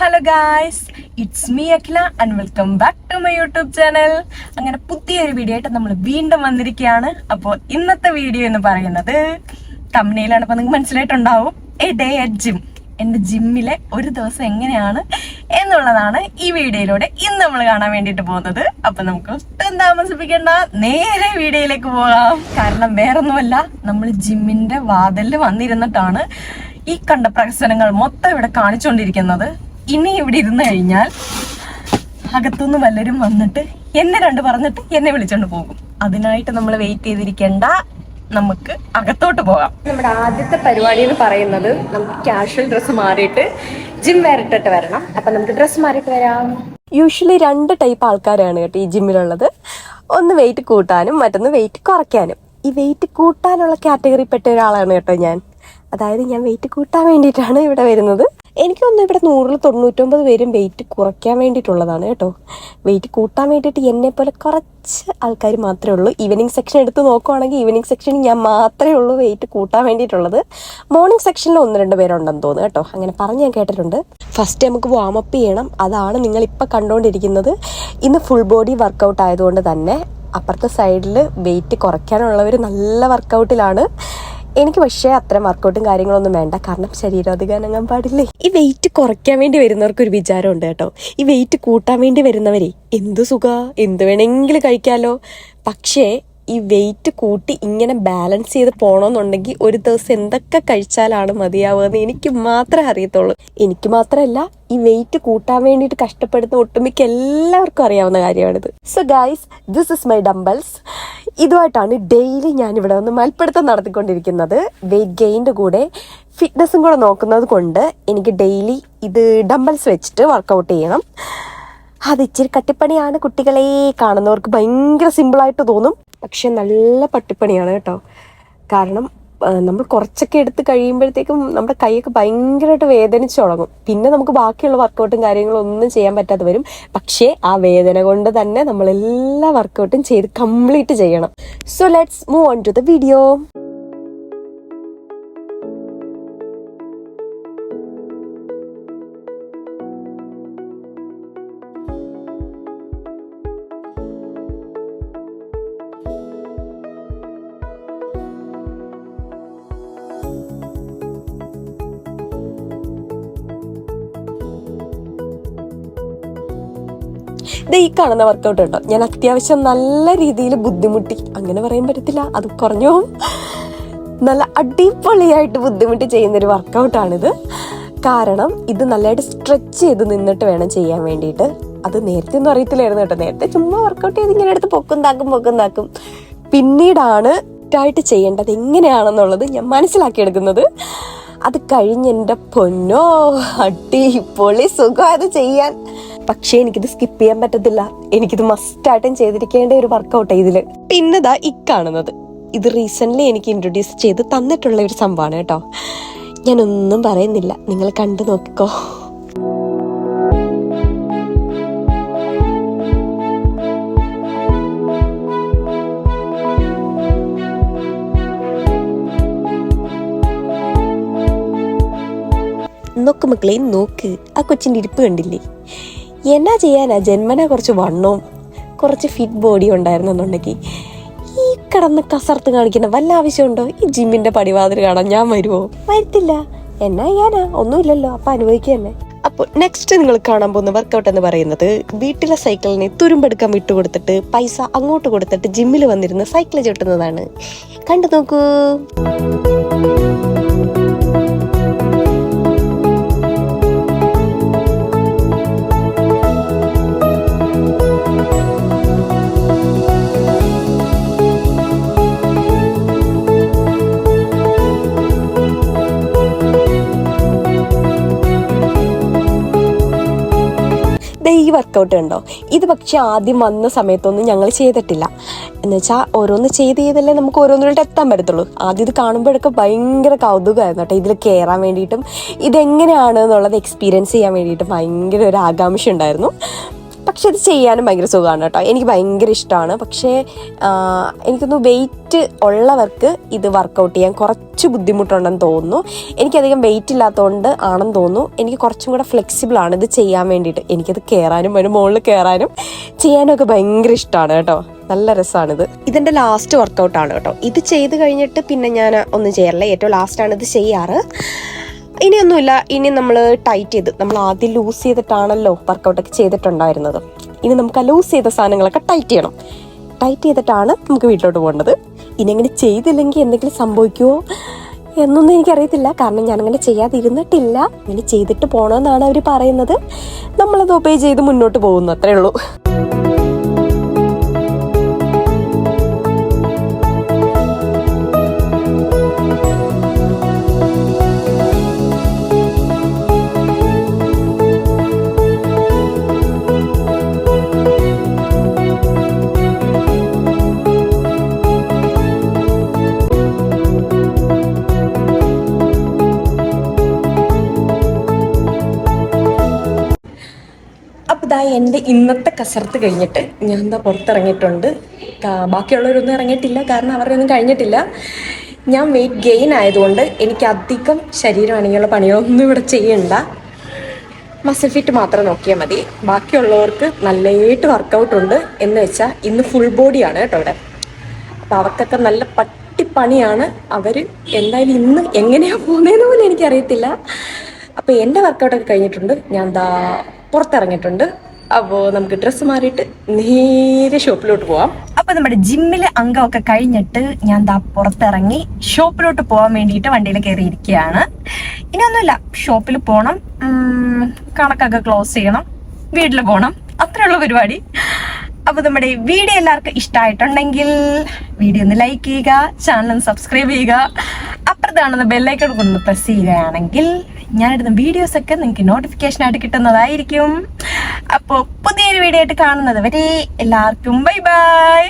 Hello guys it's me Akhila and welcome back to my YouTube channel അങ്ങനെ പുതിയൊരു video ആയിട്ട് നമ്മൾ വീണ്ടും വന്നിരിക്കുകയാണ്. അപ്പോൾ ഇന്നത്തെ വീഡിയോ എന്ന് പറയുന്നത് തമ്മിലാണ് അപ്പോൾ നിങ്ങൾക്ക് മനസ്സിലായിട്ടുണ്ടാവും എ ഡേ അറ്റ് ജിം എന്റെ ജിമ്മിലെ ഒരു ദിവസം എങ്ങനെയാണ് എന്നുള്ളതാണ് ഈ വീഡിയോയിലൂടെ ഇന്ന് നമ്മൾ കാണാൻ വേണ്ടിയിട്ട് പോകുന്നത്. അപ്പം നമുക്ക് ഒട്ടും താമസിപ്പിക്കേണ്ട. നേരെ വീഡിയോയിലേക്ക് പോകാം. കാരണം വേറൊന്നുമല്ല നമ്മൾ ജിമ്മിന്റെ വാതിലിൽ വന്നിരുന്നിട്ടാണ് ഈ കണ്ട പ്രഹസനങ്ങൾ മൊത്തം ഇവിടെ കാണിച്ചുകൊണ്ടിരിക്കുന്നത്. ഇനി ഇവിടെ ഇരുന്ന് കഴിഞ്ഞാൽ അകത്തുനിന്ന് വല്ലരും വന്നിട്ട് എന്നെ രണ്ട് പറഞ്ഞിട്ട് എന്നെ വിളിച്ചോണ്ട് പോകും. അതിനായിട്ട് നമ്മൾ വെയിറ്റ് ചെയ്തിരിക്കേണ്ട. നമുക്ക് അകത്തോട്ട് പോകാം. നമ്മുടെ ആദ്യത്തെ പരിപാടി എന്ന് പറയുന്നത് നമുക്ക് കാഷ്വൽ ഡ്രസ്സ് മാറിയിട്ട് ജിം വേറിട്ടിട്ട് വരണം. അപ്പൊ നമുക്ക് ഡ്രസ്സ് മാറിയിട്ട് വരാം. യൂഷ്വലി രണ്ട് ടൈപ്പ് ആൾക്കാരാണ് കേട്ടോ ഈ ജിമ്മിലുള്ളത് ഒന്ന് വെയിറ്റ് കൂട്ടാനും മറ്റൊന്ന് വെയിറ്റ് കുറയ്ക്കാനും. ഈ വെയിറ്റ് കൂട്ടാനുള്ള കാറ്റഗറി പെട്ട ഒരാളാണ് കേട്ടോ ഞാൻ. അതായത് ഞാൻ വെയിറ്റ് കൂട്ടാൻ വേണ്ടിയിട്ടാണ് ഇവിടെ വരുന്നത്. എനിക്കൊന്നും ഇവിടെ നൂറിൽ തൊണ്ണൂറ്റൊമ്പത് പേരും വെയിറ്റ് കുറയ്ക്കാൻ വേണ്ടിയിട്ടുള്ളതാണ് കേട്ടോ. വെയിറ്റ് കൂട്ടാൻ വേണ്ടിയിട്ട് എന്നെ പോലെ കുറച്ച് ആൾക്കാർ മാത്രമേ ഉള്ളൂ. ഈവനിങ് സെക്ഷൻ എടുത്ത് നോക്കുവാണെങ്കിൽ ഈവനിങ് സെക്ഷനിൽ ഞാൻ മാത്രമേ ഉള്ളൂ വെയിറ്റ് കൂട്ടാൻ വേണ്ടിയിട്ടുള്ളത്. മോർണിംഗ് സെക്ഷനിൽ ഒന്ന് രണ്ട് പേരുണ്ടെന്ന് തോന്നുന്നു കേട്ടോ. അങ്ങനെ പറഞ്ഞ് ഞാൻ കേട്ടിട്ടുണ്ട്. ഫസ്റ്റ് നമുക്ക് വാമപ്പ് ചെയ്യണം. അതാണ് നിങ്ങൾ ഇപ്പം കണ്ടുകൊണ്ടിരിക്കുന്നത് ഇന്ന് ഫുൾ ബോഡി വർക്കൗട്ട് ആയതുകൊണ്ട് തന്നെ അപ്പുറത്തെ സൈഡിൽ വെയിറ്റ് കുറയ്ക്കാനുള്ളവർ നല്ല വർക്കൗട്ടിലാണ് എനിക്ക് പക്ഷേ അത്രയും വർക്കൗട്ടും കാര്യങ്ങളൊന്നും വേണ്ട. കാരണം ശരീരം അധികം അനങ്ങാൻ പാടില്ലേ? ഈ വെയിറ്റ് കുറയ്ക്കാൻ വേണ്ടി വരുന്നവർക്ക് ഒരു വിചാരമുണ്ട് കേട്ടോ. ഈ വെയിറ്റ് കൂട്ടാൻ വേണ്ടി വരുന്നവരെ എന്ത് സുഖ? എന്ത് വേണമെങ്കിലും കഴിക്കാലോ. പക്ഷേ ഈ വെയിറ്റ് കൂട്ടി ഇങ്ങനെ ബാലൻസ് ചെയ്ത് പോകണമെന്നുണ്ടെങ്കിൽ ഒരു ദിവസം എന്തൊക്കെ കഴിച്ചാലാണ് മതിയാവുക എനിക്ക് മാത്രമേ അറിയത്തുള്ളൂ. എനിക്ക് മാത്രമല്ല ഈ വെയിറ്റ് കൂട്ടാൻ വേണ്ടിയിട്ട് കഷ്ടപ്പെടുന്ന ഒട്ടുമിക്ക എല്ലാവർക്കും അറിയാവുന്ന കാര്യമാണിത്. So guys this is my dumbbells ഇതുമായിട്ടാണ് daily ഞാൻ ഇവിടെ വന്ന് മൽപ്പിടുത്തം നടത്തിക്കൊണ്ടിരിക്കുന്നത്. വെയിറ്റ് ഗെയിന്റെ കൂടെ ഫിറ്റ്നസ്സും കൂടെ നോക്കുന്നത് കൊണ്ട് എനിക്ക് ഡെയിലി ഇത് ഡംബൽസ് വെച്ചിട്ട് വർക്കൗട്ട് ചെയ്യണം. അത് ഇച്ചിരി കട്ടിപ്പണിയാണ് കുട്ടികളെ കാണുന്നവർക്ക് ഭയങ്കര സിമ്പിളായിട്ട് തോന്നും. പക്ഷെ നല്ല പട്ടിപ്പണിയാണ് കേട്ടോ. കാരണം നമ്മൾ കുറച്ചൊക്കെ എടുത്ത് കഴിയുമ്പോഴത്തേക്കും നമ്മുടെ കൈയൊക്കെ ഭയങ്കരമായിട്ട് വേദനിച്ച് തുടങ്ങും. പിന്നെ നമുക്ക് ബാക്കിയുള്ള വർക്കൗട്ടും കാര്യങ്ങളും ഒന്നും ചെയ്യാൻ പറ്റാതെ വരും. പക്ഷേ ആ വേദന കൊണ്ട് തന്നെ നമ്മൾ എല്ലാ വർക്കൗട്ടും ചെയ്ത് കംപ്ലീറ്റ് ചെയ്യണം. So let's move on to the video ഇത് ഈ കാണുന്ന വർക്കൗട്ട് ഉണ്ടോ? ഞാൻ അത്യാവശ്യം നല്ല രീതിയിൽ ബുദ്ധിമുട്ടി. അങ്ങനെ പറയാൻ പറ്റത്തില്ല. അത് കുറഞ്ഞു. നല്ല അടിപൊളിയായിട്ട് ബുദ്ധിമുട്ടി ചെയ്യുന്നൊരു വർക്കൗട്ടാണിത് കാരണം ഇത് നല്ലതായിട്ട് സ്ട്രെച്ച് ചെയ്ത് നിന്നിട്ട് വേണം ചെയ്യാൻ വേണ്ടിയിട്ട്. അത് നേരത്തെ ഒന്നും അറിയത്തില്ലായിരുന്നു കേട്ടോ. നേരത്തെ ചുമ്മാ വർക്കൗട്ട് ചെയ്ത് ഇങ്ങനെ എടുത്ത് പൊക്കും താക്കും പൊക്കും താക്കും. പിന്നീടാണ് ആയിട്ട് ചെയ്യേണ്ടത് എങ്ങനെയാണെന്നുള്ളത് ഞാൻ മനസ്സിലാക്കിയെടുക്കുന്നത്. അത് കഴിഞ്ഞ എന്റെ പൊന്നോ അടിപൊളി സുഖം അത് ചെയ്യാൻ. പക്ഷേ എനിക്കിത് സ്കിപ്പ് ചെയ്യാൻ പറ്റത്തില്ല. എനിക്കിത് മസ്റ്റായിട്ടും ചെയ്തിരിക്കേണ്ട ഒരു വർക്കൗട്ട് ഇതിൽ. പിന്നെതാ ഇക്കാണുന്നത് കാണുന്നത്. ഇത് റീസെന്റ് എനിക്ക് ഇൻട്രൊഡ്യൂസ് ചെയ്ത് തന്നിട്ടുള്ള ഒരു സംഭവമാണ് കേട്ടോ. ഞാനൊന്നും പറയുന്നില്ല. നിങ്ങൾ കണ്ടു നോക്കിക്കോ. നോക്ക് മക്കളെ നോക്ക്. ആ കൊച്ചിന്റെ ഇരിപ്പ് കണ്ടില്ലേ? എന്നാ ചെയ്യാനാ? ജന്മന കുറച്ച് വണ്ണവും കുറച്ച് ഫിറ്റ് ബോഡി ഉണ്ടായിരുന്നെന്നുണ്ടെങ്കിൽ ഈ കടന്ന് കസർത്ത് കാണിക്കുന്ന വല്ല ആവശ്യമുണ്ടോ ഈ ജിമ്മിന്റെ പടിവാതിൽ കാണാൻ ഞാൻ വരുമോ വരത്തില്ല. എന്നാ ചെയ്യാനാ? ഒന്നുമില്ലല്ലോ. അപ്പൊ അനുഭവിക്കുക തന്നെ അപ്പോൾ നെക്സ്റ്റ് നിങ്ങൾ കാണാൻ പോകുന്ന വർക്കൗട്ട് എന്ന് പറയുന്നത് വീട്ടിലെ സൈക്കിളിനെ തുരുമ്പെടുക്കാൻ വിട്ടുകൊടുത്തിട്ട് പൈസ അങ്ങോട്ട് കൊടുത്തിട്ട് ജിമ്മിൽ വന്നിരുന്ന സൈക്കിൾ ചവിട്ടുന്നതാണ്. കണ്ടു നോക്കൂ. വർക്കൗട്ട് ഉണ്ടോ? ഇത് പക്ഷേ ആദ്യം വന്ന സമയത്തൊന്നും ഞങ്ങൾ ചെയ്തിട്ടില്ല. എന്ന് വെച്ചാൽ ഓരോന്ന് ചെയ്ത് ചെയ്തല്ലേ നമുക്ക് ഓരോന്നിലോട്ട് എത്താൻ പറ്റത്തുള്ളൂ. ആദ്യം ഇത് കാണുമ്പോഴൊക്കെ ഭയങ്കര കൗതുകമായിരുന്നു കേട്ടോ. ഇതിൽ കയറാൻ വേണ്ടിയിട്ടും ഇതെങ്ങനെയാണ് എന്നുള്ളത് എക്സ്പീരിയൻസ് ചെയ്യാൻ വേണ്ടിയിട്ട് ഭയങ്കര ഒരു ആകാംക്ഷ ഉണ്ടായിരുന്നു പക്ഷെ ഇത് ചെയ്യാനും ഭയങ്കര സുഖമാണ് കേട്ടോ. എനിക്ക് ഭയങ്കര ഇഷ്ടമാണ്. പക്ഷേ എനിക്കൊന്ന് വെയിറ്റ് ഉള്ളവർക്ക് ഇത് വർക്കൗട്ട് ചെയ്യാൻ കുറച്ച് ബുദ്ധിമുട്ടുണ്ടെന്ന് തോന്നുന്നു. എനിക്കധികം വെയിറ്റ് ഇല്ലാത്തതുകൊണ്ട് ആണെന്ന് തോന്നുന്നു. എനിക്ക് കുറച്ചും കൂടെ ഫ്ലെക്സിബിൾ ആണ് ഇത് ചെയ്യാൻ വേണ്ടിയിട്ട്. എനിക്കത് കയറാനും അതിന് മുകളിൽ കയറാനും ചെയ്യാനൊക്കെ ഭയങ്കര ഇഷ്ടമാണ് കേട്ടോ. നല്ല രസമാണിത് ഇതിന്റെ ലാസ്റ്റ് വർക്കൗട്ടാണ് കേട്ടോ. ഇത് ചെയ്ത് കഴിഞ്ഞിട്ട് പിന്നെ ഞാൻ ഒന്നും ചെയ്യാറില്ല. ഏറ്റവും ലാസ്റ്റാണ് ഇത് ചെയ്യാറ്. ഇനിയൊന്നുമില്ല. ഇനി നമ്മൾ ടൈറ്റ് ചെയ്ത് നമ്മൾ ആദ്യം ലൂസ് ചെയ്തിട്ടാണല്ലോ വർക്കൗട്ടൊക്കെ ചെയ്തിട്ടുണ്ടായിരുന്നത്. ഇനി നമുക്ക് ആ ലൂസ് ചെയ്ത സാധനങ്ങളൊക്കെ ടൈറ്റ് ചെയ്യണം. ടൈറ്റ് ചെയ്തിട്ടാണ് നമുക്ക് വീട്ടിലോട്ട് പോകേണ്ടത്. ഇനി അങ്ങനെ ചെയ്തില്ലെങ്കിൽ എന്തെങ്കിലും സംഭവിക്കുമോ എന്നൊന്നും എനിക്കറിയത്തില്ല. കാരണം ഞാനങ്ങനെ ചെയ്യാതിരുന്നിട്ടില്ല. അങ്ങനെ ചെയ്തിട്ട് പോകണമെന്നാണ് അവർ പറയുന്നത്. നമ്മളത് ഒബേ ചെയ്ത് മുന്നോട്ട് പോകുന്നു. അത്രേ ഉള്ളൂ. എന്റെ ഇന്നത്തെ കസരത്ത് കഴിഞ്ഞിട്ട് ഞാൻ എന്താ പുറത്തിറങ്ങിയിട്ടുണ്ട് ബാക്കിയുള്ളവരൊന്നും ഇറങ്ങിയിട്ടില്ല. കാരണം അവരുടെ ഒന്നും കഴിഞ്ഞിട്ടില്ല. ഞാൻ വെയിറ്റ് ഗെയിൻ ആയതുകൊണ്ട് എനിക്ക് അധികം ശരീരമാണെങ്കിലുള്ള പണിയൊന്നും ഇവിടെ ചെയ്യണ്ട. മസിൽ ഫിറ്റ് മാത്രം നോക്കിയാൽ മതി. ബാക്കിയുള്ളവർക്ക് നല്ലതായിട്ട് വർക്കൗട്ട് ഉണ്ട് എന്ന് വെച്ചാൽ ഇന്ന് ഫുൾ ബോഡിയാണ് കേട്ടോ ഇവിടെ. അപ്പം അവർക്കൊക്കെ നല്ല പട്ടിപ്പണിയാണ് അവർ എന്തായാലും ഇന്ന് എങ്ങനെയാണ് പോകുന്നതെന്ന് പോലും എനിക്കറിയത്തില്ല. അപ്പോൾ എന്റെ വർക്കൗട്ടൊക്കെ കഴിഞ്ഞിട്ടുണ്ട്. ഞാൻ ദാ പുറത്തിറങ്ങിയിട്ടുണ്ട്. അപ്പോൾ നമുക്ക് ഡ്രസ്സ് മാറിയിട്ട് നേരെ ഷോപ്പിലോട്ട് പോവാം. അപ്പോൾ നമ്മുടെ ജിമ്മിലെ അംഗമൊക്കെ കഴിഞ്ഞിട്ട് ഞാൻ ദാ പുറത്തിറങ്ങി ഷോപ്പിലോട്ട് പോകാൻ വേണ്ടിയിട്ട് വണ്ടിയിൽ കയറിയിരിക്കുകയാണ്. ഇനി ഒന്നുമില്ല ഷോപ്പിൽ പോകണം കണക്കൊക്കെ ക്ലോസ് ചെയ്യണം വീട്ടിൽ പോകണം അത്രയുള്ള പരിപാടി. അപ്പൊ നമ്മുടെ വീഡിയോ എല്ലാവർക്കും ഇഷ്ടമായിട്ടുണ്ടെങ്കിൽ വീഡിയോ ഒന്ന് ലൈക്ക് ചെയ്യുക ചാനൽ ഒന്ന് സബ്സ്ക്രൈബ് ചെയ്യുക. അപ്പുറത്താണെന്ന് ബെല്ലൈക്കൺ കൊണ്ട് പ്രസ് ചെയ്യുകയാണെങ്കിൽ ഞാനിടുന്ന വീഡിയോസ് ഒക്കെ നിങ്ങൾക്ക് നോട്ടിഫിക്കേഷൻ ആയിട്ട് കിട്ടുന്നതായിരിക്കും. അപ്പോൾ പുതിയൊരു വീഡിയോ ആയിട്ട് കാണുന്നത് വരെ എല്ലാവർക്കും ബൈ ബൈ